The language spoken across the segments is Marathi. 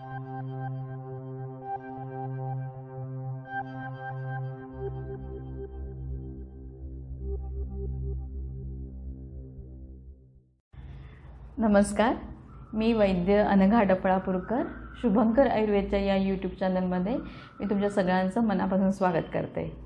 नमस्कार. मी वैद्य अनघा डपळापूरकर शुभंकर आयुर्वेदच्या या यूट्यूब चॅनलमध्ये मी तुमच्या सगळ्यांचं मनापासून स्वागत करते.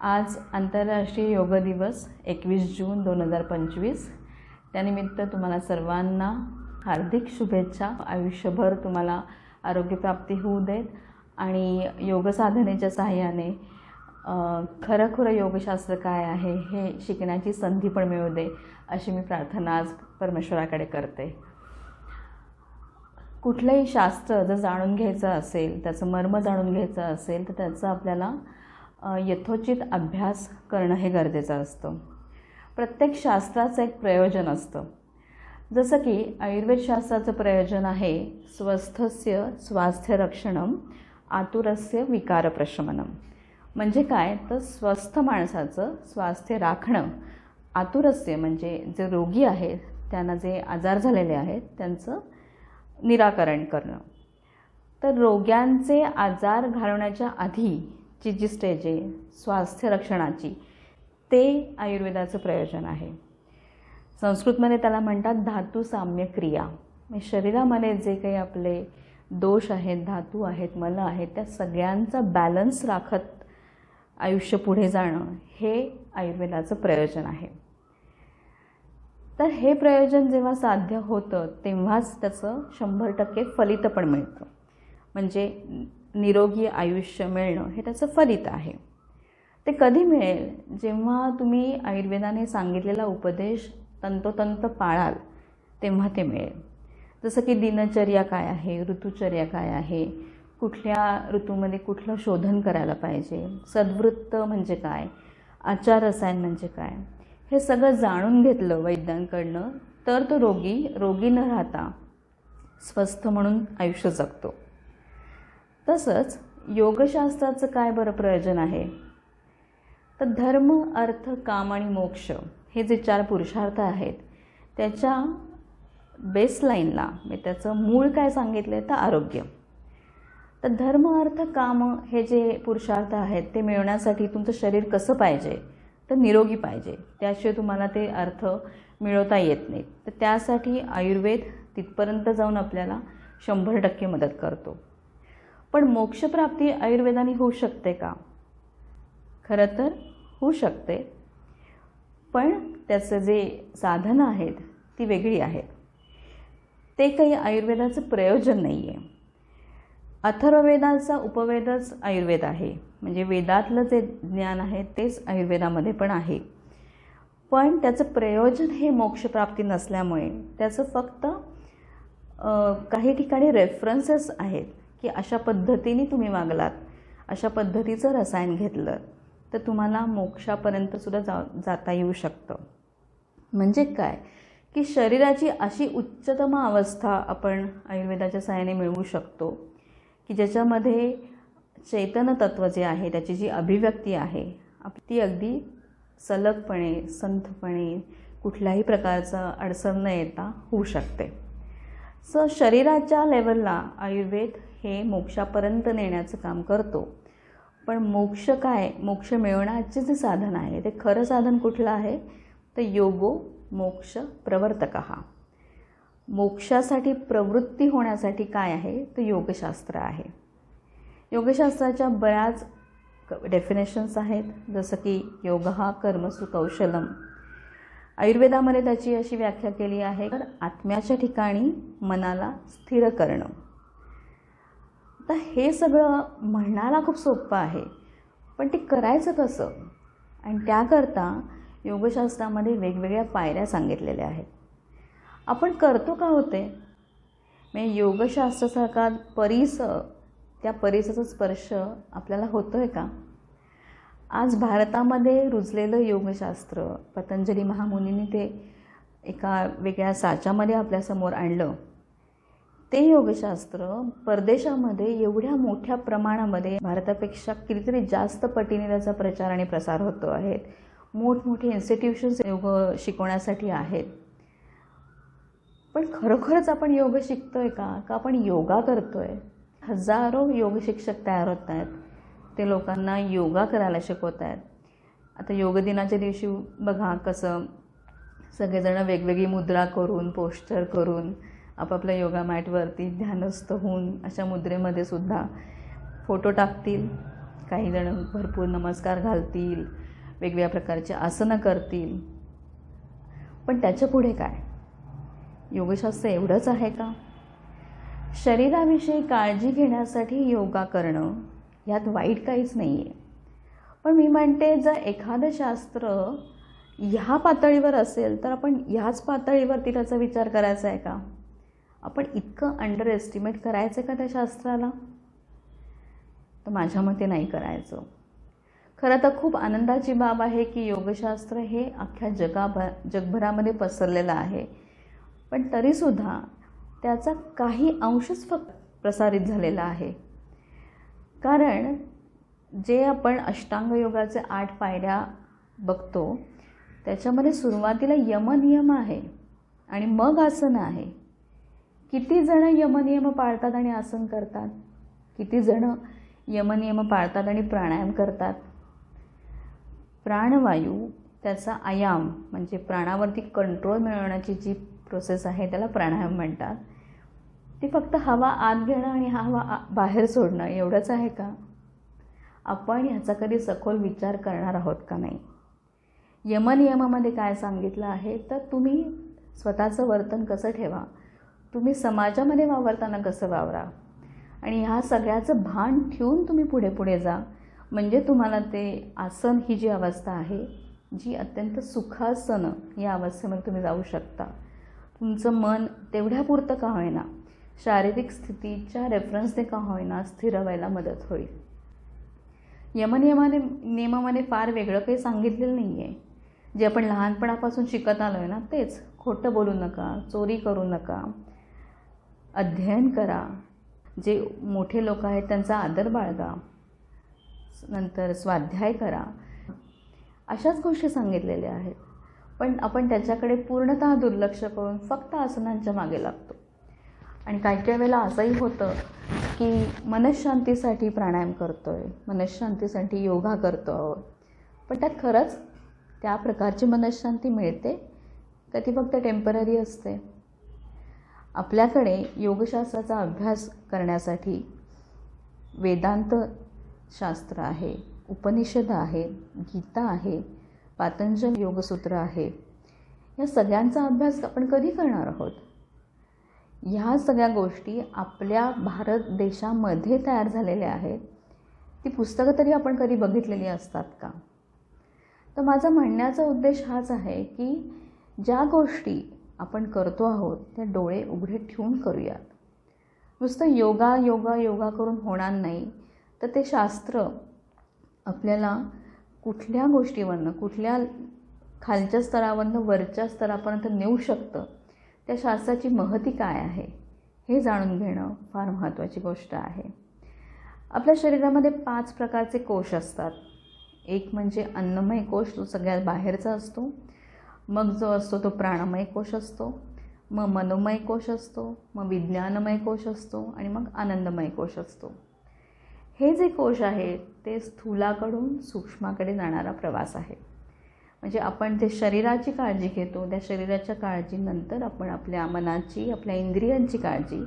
आज आंतरराष्ट्रीय योग दिवस एकवीस जून दोन हजार पंचवीस. त्यानिमित्त तुम्हाला सर्वांना हार्दिक शुभेच्छा. आयुष्यभर तुम्हाला आरोग्यप्राप्ती होऊ देत आणि योगसाधनेच्या सहाय्याने अ, खरंखुरं योगशास्त्र काय आहे हे शिकण्याची संधी पण मिळू दे अशी मी प्रार्थना आज परमेश्वराकडे करते. कुठलंही शास्त्र जर जाणून घ्यायचं असेल त्याचं मर्म जाणून घ्यायचं असेल तर त्याचा आपल्याला यथोचित अभ्यास करणं हे गरजेचं असतं. प्रत्येक शास्त्राचं एक प्रयोजन असतं. जसं की आयुर्वेदशास्त्राचं प्रयोजन आहे स्वस्थस्य स्वास्थ्यरक्षणम आतुरस्य विकारप्रशमनम म्हणजे काय? तर स्वस्थ माणसाचं स्वास्थ्य राखणं. आतुरस्य म्हणजे जे रोगी आहेत त्यांना जे आजार झालेले आहेत त्यांचं निराकरण करणं. तर रोग्यांचे आजार घालवण्याच्या आधीची जी स्टेज आहे स्वास्थ्य रक्षणाची ते आयुर्वेदाचं प्रयोजन आहे. संस्कृतमध्ये त्याला म्हणतात धातू साम्य क्रिया. शरीरामध्ये जे काही आपले दोष आहेत धातू आहेत मल आहेत त्या सगळ्यांचा बॅलन्स राखत आयुष्य पुढे जाणं हे आयुर्वेदाचं प्रयोजन आहे. तर हे प्रयोजन जेव्हा साध्य होतं तेव्हाच त्याचं शंभर टक्के फलित पण मिळतं. म्हणजे निरोगी आयुष्य मिळणं हे त्याचं फलित आहे. ते कधी मिळेल? जेव्हा तुम्ही आयुर्वेदाने सांगितलेला उपदेश तंतोतंत पाळाल तेव्हा ते मिळेल. जसं की दिनचर्या काय आहे ऋतुचर्या काय आहे कुठल्या ऋतूमध्ये कुठलं शोधन करायला पाहिजे सद्वृत्त म्हणजे काय आचार रसायन म्हणजे काय हे सगळं जाणून घेतलं वैद्यांकडनं तर तो रोगी रोगी न राहता स्वस्थ म्हणून आयुष्य जगतो. तसंच योगशास्त्राचं काय बरं प्रयोजन आहे? तर धर्म अर्थ काम आणि मोक्ष हे जे चार पुरुषार्थ आहेत त्याच्या बेसलाईनला म्हणजे त्याचं मूळ काय सांगितलं आहे तर आरोग्य. तर धर्म अर्थ काम हे जे पुरुषार्थ आहेत ते मिळवण्यासाठी तुमचं शरीर कसं पाहिजे तर निरोगी पाहिजे. त्याशिवाय तुम्हाला ते अर्थ मिळवता येत नाहीत. तर त्यासाठी आयुर्वेद तिथपर्यंत जाऊन आपल्याला शंभर टक्के मदत करतो. पण मोक्षप्राप्ती आयुर्वेदाने होऊ शकते का? खरं तर होऊ शकते. पण त्याचं जे साधनं आहेत ती वेगळी आहेत. ते काही आयुर्वेदाचं प्रयोजन नाही आहे अथर्ववेदाचा उपवेदच आयुर्वेद आहे. म्हणजे वेदातलं जे ज्ञान आहे तेच आयुर्वेदामध्ये पण आहे. पण त्याचं प्रयोजन हे मोक्षप्राप्ती नसल्यामुळे त्याचं फक्त काही ठिकाणी रेफरन्सेस आहेत की अशा पद्धतीने तुम्ही वागलात अशा पद्धतीचं रसायन घेतलं तर तुम्हाला मोक्षापर्यंतसुद्धा जा जाता येऊ शकतं. म्हणजे काय? की शरीराची अशी उच्चतम अवस्था आपण आयुर्वेदाच्या सहाय्याने मिळवू शकतो की ज्याच्यामध्ये चैतन तत्व जे आहे त्याची जी अभिव्यक्ती आहे ती अगदी सलगपणे संथपणे कुठल्याही प्रकारचं अडचण न येता होऊ शकते. स शरीराच्या लेवलला आयुर्वेद हे मोक्षापर्यंत नेण्याचं काम करतो. पण मोक्ष काय? मोक्ष मिळवण्याचे जे साधन आहे. ते खरं साधन कुठलं आहे? तर योगो मोक्ष प्रवर्तक. हा मोक्षासाठी प्रवृत्ती होण्यासाठी काय आहे? तर योगशास्त्र आहे. योगशास्त्राच्या बऱ्याच डेफिनेशन्स आहेत. जसं की योग हा कर्मसु कौशलम. आयुर्वेदामध्ये त्याची अशी व्याख्या केली आहे. तर आत्म्याच्या ठिकाणी मनाला स्थिर करणं. तर हे सगळं म्हणायला खूप सोपं आहे पण ते करायचं कसं? आणि त्याकरता योगशास्त्रामध्ये वेगवेगळ्या पायऱ्या सांगितलेल्या आहेत. आपण करतो का होते? म्हणजे योगशास्त्रासारखा परिस त्या परिसाचा स्पर्श आपल्याला होतो आहे का? आज भारतामध्ये रुजलेलं योगशास्त्र पतंजली महामुनीने ते एका वेगळ्या साच्यामध्ये आपल्यासमोर आणलं. ते योगशास्त्र परदेशामध्ये एवढ्या मोठ्या प्रमाणामध्ये भारतापेक्षा कितीतरी जास्त पटीने त्याचा प्रचार आणि प्रसार होतो आहेत मोठमोठे इन्स्टिट्यूशन्स योग शिकवण्यासाठी आहेत. पण खरोखरच आपण योग शिकतोय का? का आपण योगा करतोय? हजारो योग शिक्षक तयार होत आहेत. ते लोकांना योगा करायला शिकवत आहेत. आता योग दिनाच्या दिवशी बघा कसं सगळेजणं वेगवेगळी मुद्रा करून पोस्टर करून आपापल्या योगा मॅटवरती ध्यानस्थ होऊन अशा मुद्रेमध्ये सुद्धा फोटो टाकतील. काही जण भरपूर नमस्कार घालतील वेगवेगळ्या प्रकारचे आसनं करतील. पण त्याच्या पुढे काय? योगशास्त्र एवढंच आहे का? शरीराविषयी काळजी घेण्यासाठी योगा करणं ह्यात वाईट काहीच नाही आहे पण मी म्हणते जर एखादं शास्त्र ह्या पातळीवर असेल तर आपण ह्याच पातळीवरती त्याचा विचार करायचा आहे का? आपण इतकं अंडर एस्टिमेट करायचं आहे का त्या शास्त्राला? तर माझ्या मते नाही करायचं. खरं तर खूप आनंदाची बाब आहे की योगशास्त्र हे अख्ख्या जगाभर जगभरामध्ये पसरलेलं आहे. पण तरीसुद्धा त्याचा काही अंशच फक्त प्रसारित झालेला आहे. कारण जे आपण अष्टांग योगाचे आठ पायऱ्या बघतो त्याच्यामध्ये सुरुवातीला यमनियम आहे आणि मग आसनं आहे. किती जणं यमनियम पाळतात आणि आसन करतात? किती जणं यमनियम पाळतात आणि प्राणायाम करतात? प्राणवायू त्याचा आयाम म्हणजे प्राणावरती कंट्रोल मिळवण्याची जी प्रोसेस आहे त्याला प्राणायाम म्हणतात. ती फक्त हवा आत घेणं आणि हवा बाहेर सोडणं एवढंच आहे का? आपण ह्याचा कधी सखोल विचार करणार आहोत का नाही? यमनियमामध्ये काय सांगितलं आहे? तर तुम्ही स्वतःचं वर्तन कसं ठेवा? तुम्ही समाजामध्ये वावरताना कसं वावरा? आणि ह्या सगळ्याचं भान ठेवून तुम्ही पुढे पुढे जा. म्हणजे तुम्हाला ते आसन ही जी अवस्था आहे जी अत्यंत सुखासनं या अवस्थेमध्ये तुम्ही जाऊ शकता. तुमचं मन तेवढ्यापुरतं का होईना? शारीरिक स्थितीच्या रेफरन्सने का होईना स्थिर व्हायला मदत होईल. यमनियमाने नियमामध्ये फार वेगळं काही सांगितलेलं नाही आहे जे आपण लहानपणापासून शिकत आलो आहे ना तेच. खोटं बोलू नका चोरी करू नका. अध्ययन करा. जे मोठे लोक आहेत त्यांचा आदर बाळगा. नंतर स्वाध्याय करा. अशाच गोष्टी सांगितलेल्या आहेत. पण आपण त्याच्याकडे पूर्णतः दुर्लक्ष करून फक्त आसनांच्या मागे लागतो. आणि काही काही वेळेला असंही होतं की मनशांतीसाठी प्राणायाम करतो आहे मनशांतीसाठी योगा करतो आहोत पण त्यात खरंच त्या प्रकारची मनशांती मिळते का ती फक्त टेंपररी असते? आपल्याकडे योगशास्त्राचा अभ्यास करण्यासाठी वेदांत शास्त्र आहे उपनिषद आहे गीता आहे पातंजल योगसूत्र आहे. या सगळ्यांचा अभ्यास आपण कधी करणार आहोत? ह्या सगळ्या गोष्टी आपल्या भारत देशामध्ये तयार झालेल्या आहेत. ती पुस्तकं तरी आपण कधी बघितलेली असतात का? तर माझा म्हणण्याचा उद्देश हाच आहे की ज्या गोष्टी आपण करतो आहोत ते डोळे उघडे ठेवून करूयात. नुसतं योगा योगा योगा करून होणार नाही तर ते शास्त्र आपल्याला कुठल्या गोष्टीवरनं कुठल्या खालच्या स्तरावरनं वरच्या स्तरापर्यंत नेऊ शकतं? त्या शास्त्राची महती काय आहे? हे जाणून घेणं फार महत्त्वाची गोष्ट आहे. आपल्या शरीरामध्ये पाच प्रकारचे कोश असतात. एक म्हणजे अन्नमय कोश तो सगळ्यात बाहेरचा असतो. मग जो असतो तो प्राणमय कोश असतो. मग मनोमय कोश असतो मग विज्ञानमय कोश असतो आणि मग आनंदमय कोश असतो. हे जे कोश आहेत ते स्थूलाकडून सूक्ष्माकडे जाणारा प्रवास आहे. म्हणजे आपण जे शरीराची काळजी घेतो त्या शरीराच्या काळजीनंतर आपण आपल्या मनाची आपल्या इंद्रियांची काळजी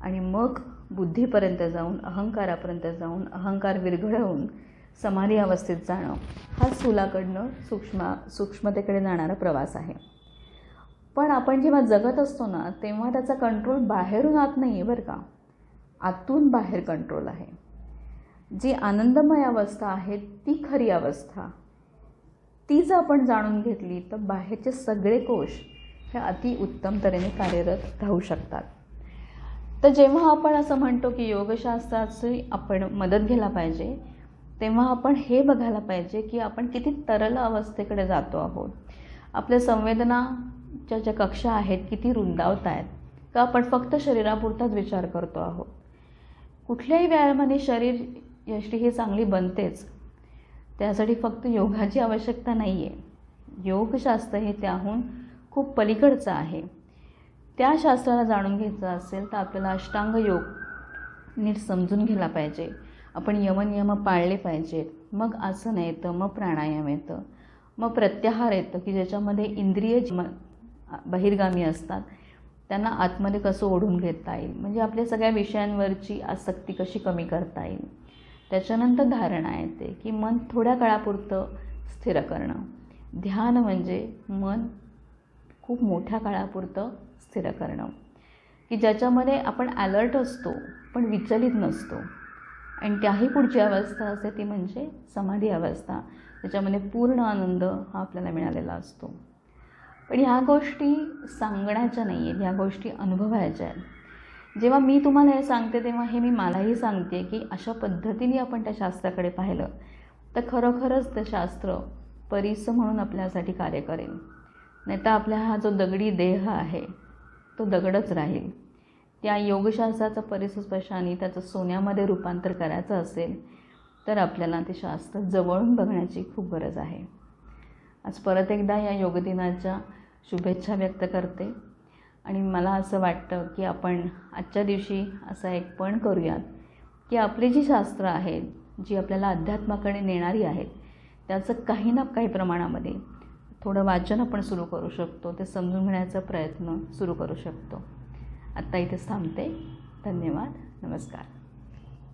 आणि मग बुद्धीपर्यंत जाऊन अहंकारापर्यंत जाऊन अहंकार विरघळवून समाधी अवस्थेत जाणं हा स्थूलाकडनं सूक्ष्म सूक्ष्मतेकडे जाणारा प्रवास आहे. पण आपण जेव्हा जगत असतो ना तेव्हा त्याचा कंट्रोल बाहेरून आत नाही आहे बरं का. आतून बाहेर कंट्रोल आहे. जी आनंदमय अवस्था आहे ती खरी अवस्था. ती जर आपण जाणून घेतली तर बाहेरचे सगळे कोश हे अति उत्तम तऱ्हेने कार्यरत राहू शकतात. तर जेव्हा आपण असं म्हणतो की योगशास्त्राची आपण मदत घ्यायला पाहिजे तेव्हा आपण हे बघायला पाहिजे की आपण किती तरल अवस्थेकडे जातो आहोत. आपल्या संवेदनाच्या ज्या कक्षा आहेत किती रुंदावत आहेत का आपण फक्त शरीरापुरताच विचार करतो आहोत. कुठल्याही व्यायामाने शरीर यष्टी ही चांगली बनतेच. त्यासाठी फक्त योगाची आवश्यकता नाही आहे योगशास्त्र हे त्याहून खूप पलीकडचं आहे. त्या शास्त्राला जाणून घ्यायचं असेल तर आपल्याला अष्टांग योग नीट समजून घ्यायला पाहिजे. आपण यमनियम पाळले पाहिजेत मग आसन येतं मग प्राणायाम येतं. मग प्रत्याहार येतं की ज्याच्यामध्ये इंद्रिय जी म बहिर्गामी असतात त्यांना आतमध्ये कसं ओढून घेता येईल? म्हणजे आपल्या सगळ्या विषयांवरची आसक्ती कशी कमी करता येईल? त्याच्यानंतर धारणा येते की मन थोड्या काळापुरतं स्थिर करणं. ध्यान म्हणजे मन खूप मोठ्या काळापुरतं स्थिर करणं. की ज्याच्यामध्ये आपण ॲलर्ट असतो पण विचलित नसतो. आणि त्याही पुढची अवस्था असते ती म्हणजे समाधी अवस्था. त्याच्यामध्ये पूर्ण आनंद हा आपल्याला मिळालेला असतो. पण ह्या गोष्टी सांगण्याच्या नाही आहेत ह्या गोष्टी अनुभवायच्या आहेत. जेव्हा मी तुम्हाला हे सांगते तेव्हा हे मी मलाही सांगते की अशा पद्धतीने आपण त्या शास्त्राकडे पाहिलं तर खरोखरच ते शास्त्र परिस म्हणून आपल्यासाठी कार्य करेल. नाही तर आपला हा जो दगडी देह आहे तो दगडच राहील. त्या योगशास्त्राचं परिसस्पर्शाने त्याचं सोन्यामध्ये रूपांतर करायचं असेल तर आपल्याला ते शास्त्र जवळून बघण्याची खूप गरज आहे. आज परत एकदा या योगदिनाच्या शुभेच्छा व्यक्त करते. आणि मला असं वाटतं की आपण आजच्या दिवशी असा एक पण करूयात की आपली जी शास्त्र आहेत जी आपल्याला अध्यात्माकडे नेणारी आहेत त्याचं काही ना काही प्रमाणामध्ये थोडं वाचन आपण सुरू करू शकतो ते समजून घेण्याचा प्रयत्न सुरू करू शकतो. आत्ता इथेच थांबते. धन्यवाद. नमस्कार.